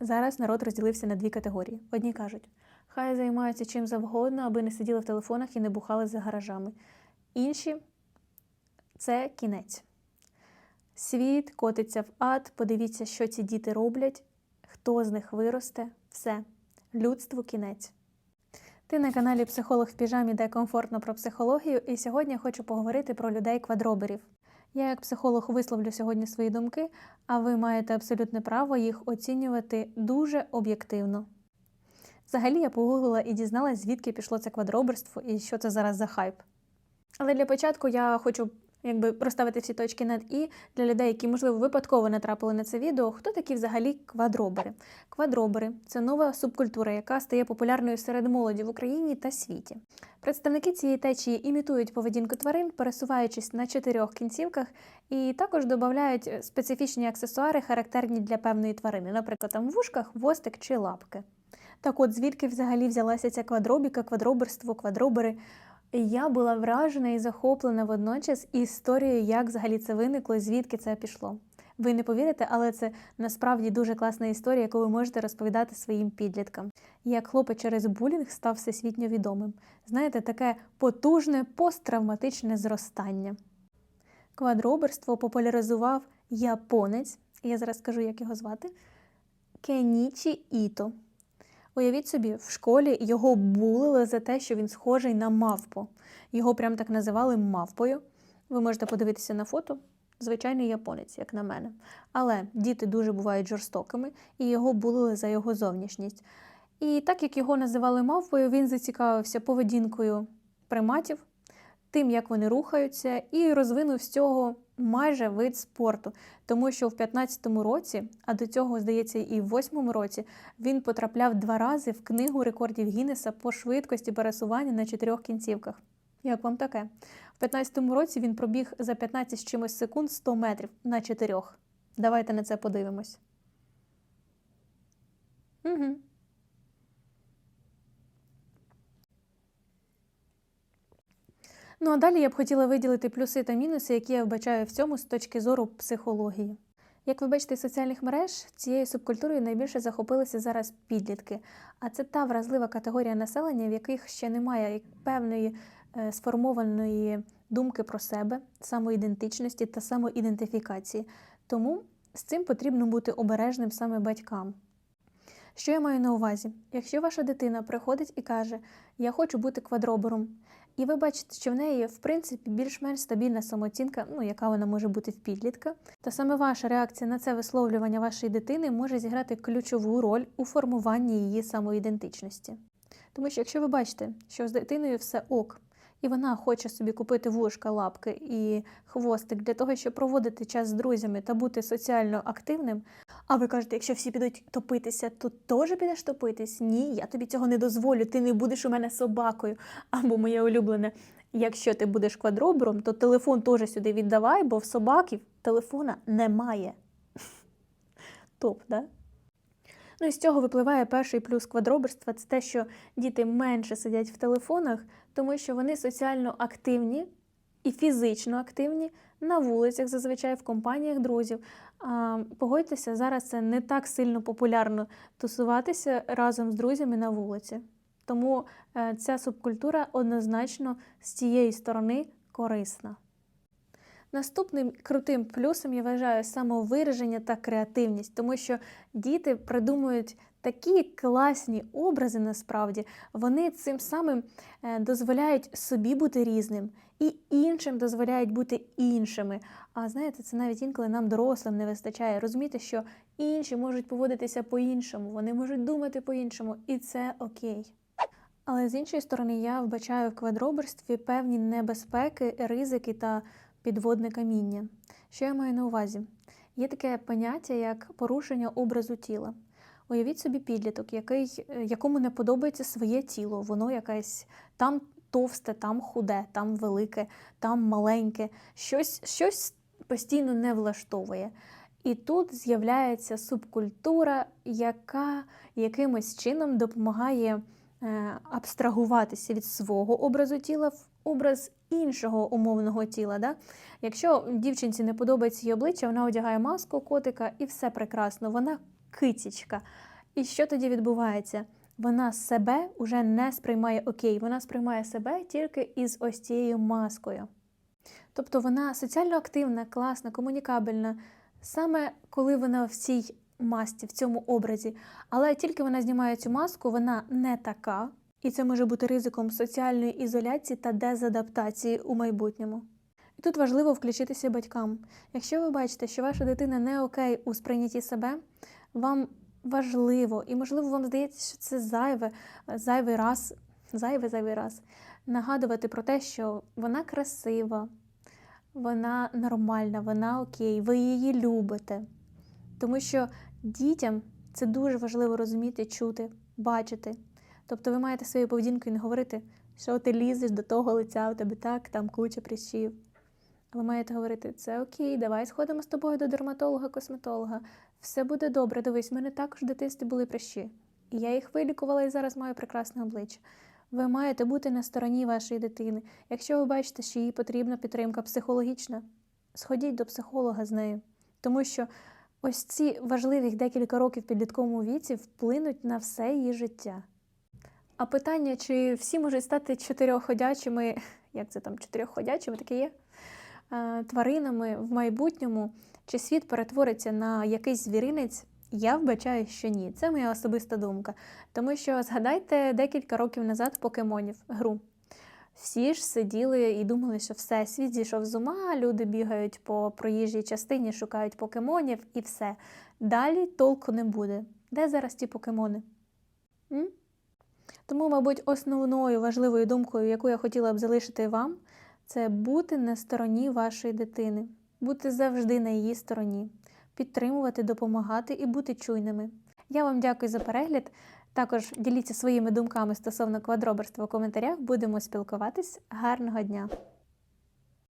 Зараз народ розділився на дві категорії. Одні кажуть, хай займаються чим завгодно, аби не сиділи в телефонах і не бухали за гаражами. Інші це кінець. Світ котиться в ад, подивіться, що ці діти роблять, хто з них виросте, все. Людству кінець. Ти на каналі Психолог в піжамі, де комфортно про психологію, і сьогодні я хочу поговорити про людей-квадроберів. Я, як психолог, висловлю сьогодні свої думки, а ви маєте абсолютне право їх оцінювати дуже об'єктивно. Взагалі я погуглила і дізналась, звідки пішло це квадроберство і що це зараз за хайп. Але для початку я хочу якби розставити всі точки над і для людей, які, можливо, випадково натрапили на це відео, хто такі взагалі квадробери. Квадробери це нова субкультура, яка стає популярною серед молоді в Україні та світі. Представники цієї течії імітують поведінку тварин, пересуваючись на чотирьох кінцівках, і також додають специфічні аксесуари, характерні для певної тварини, наприклад, там вушка, хвостик чи лапки. Так от, звідки взагалі взялася ця квадробіка, квадроберство, квадробери? Я була вражена і захоплена водночас історією, як взагалі це виникло і звідки це пішло. Ви не повірите, але це насправді дуже класна історія, яку ви можете розповідати своїм підліткам. Як хлопець через булінг став всесвітньо відомим. Знаєте, таке потужне посттравматичне зростання. Квадроберство популяризував японець, я зараз скажу, як його звати, Кенічі Іто. Уявіть собі, в школі його булили за те, що він схожий на мавпу. Його прям так називали мавпою. Ви можете подивитися на фото. Звичайний японець, як на мене. Але діти дуже бувають жорстокими, і його булили за його зовнішність. І так як його називали мавпою, він зацікавився поведінкою приматів, тим, як вони рухаються, і розвинув з цього майже вид спорту, тому що в 15-му році, а до цього, здається, і в 8-му році, він потрапляв два рази в книгу рекордів Гіннеса по швидкості пересування на чотирьох кінцівках. Як вам таке? В 15-му році він пробіг за 15 з чимось секунд 100 метрів на чотирьох. Давайте на це подивимось. Угу. Ну а далі я б хотіла виділити плюси та мінуси, які я вбачаю в цьому з точки зору психології. Як ви бачите з соціальних мереж, цією субкультурою найбільше захопилися зараз підлітки, а це та вразлива категорія населення, в яких ще немає певної е, сформованої думки про себе, самоідентичності та самоідентифікації. Тому з цим потрібно бути обережним саме батькам. Що я маю на увазі? Якщо ваша дитина приходить і каже, я хочу бути квадробером, і ви бачите, що в неї, в принципі, більш-менш стабільна самооцінка, ну, яка вона може бути в підлітка, то саме ваша реакція на це висловлювання вашої дитини може зіграти ключову роль у формуванні її самоідентичності. Тому що, якщо ви бачите, що з дитиною все ок, і вона хоче собі купити вушка, лапки і хвостик для того, щоб проводити час з друзями та бути соціально активним. А ви кажете, якщо всі підуть топитися, то теж підеш топитись? Ні, я тобі цього не дозволю, ти не будеш у мене собакою. Або моє улюблене, якщо ти будеш квадробером, то телефон теж сюди віддавай, бо в собаків телефона немає. Топ, да? Ну і з цього випливає перший плюс квадроберства це те, що діти менше сидять в телефонах, тому що вони соціально активні і фізично активні на вулицях, зазвичай в компаніях друзів. Погодьтеся, зараз це не так сильно популярно тусуватися разом з друзями на вулиці. Тому е, ця субкультура однозначно з цієї сторони корисна. Наступним крутим плюсом я вважаю самовираження та креативність, тому що діти придумують такі класні образи насправді, вони цим самим е, дозволяють собі бути різним і іншим дозволяють бути іншими. А знаєте, це навіть інколи нам дорослим не вистачає розуміти, що інші можуть поводитися по-іншому, вони можуть думати по-іншому, і це окей. Але з іншої сторони, я вбачаю в квадроберстві певні небезпеки, ризики та підводне каміння. Що я маю на увазі? Є таке поняття, як порушення образу тіла. Уявіть собі підліток, який, якому не подобається своє тіло, воно якесь там товсте, там худе, там велике, там маленьке, щось, щось постійно не влаштовує. І тут з'являється субкультура, яка якимось чином допомагає е, абстрагуватися від свого образу тіла в образ іншого умовного тіла. Да? Якщо дівчинці не подобається її обличчя, вона одягає маску котика і все прекрасно. Вона китічка. І що тоді відбувається? Вона себе вже не сприймає окей, вона сприймає себе тільки із ось цією маскою. Тобто вона соціально активна, класна, комунікабельна, саме коли вона в цій масці, в цьому образі. Але тільки вона знімає цю маску, вона не така, і це може бути ризиком соціальної ізоляції та дезадаптації у майбутньому. І тут важливо включитися батькам. Якщо ви бачите, що ваша дитина не окей у сприйнятті себе, вам важливо, і можливо вам здається, що це зайве, зайвий раз, зайвий зайвий раз нагадувати про те, що вона красива, вона нормальна, вона окей, ви її любите. Тому що дітям це дуже важливо розуміти, чути, бачити. Тобто ви маєте своєю поведінкою не говорити, що ти лізеш до того лиця, у тебе так, там куча прищів. Ви маєте говорити, це окей, давай сходимо з тобою до дерматолога-косметолога. Все буде добре, дивись, в мене також в дитинстві були прищі. І я їх вилікувала і зараз маю прекрасне обличчя. Ви маєте бути на стороні вашої дитини. Якщо ви бачите, що їй потрібна підтримка психологічна, сходіть до психолога з нею. Тому що ось ці важливі декілька років підлітковому віці вплинуть на все її життя. А питання, чи всі можуть стати чотирьохходячими, як це там, чотирьохходячими, таке є, е, тваринами в майбутньому, чи світ перетвориться на якийсь звіринець, я вбачаю, що ні. Це моя особиста думка. Тому що згадайте декілька років назад покемонів гру. Всі ж сиділи і думали, що все, світ зійшов з ума, люди бігають по проїжджій частині, шукають покемонів і все. Далі толку не буде. Де зараз ті покемони? М? Тому, мабуть, основною важливою думкою, яку я хотіла б залишити вам, це бути на стороні вашої дитини, бути завжди на її стороні, підтримувати, допомагати і бути чуйними. Я вам дякую за перегляд. Також діліться своїми думками стосовно квадроберства в коментарях. Будемо спілкуватись. Гарного дня!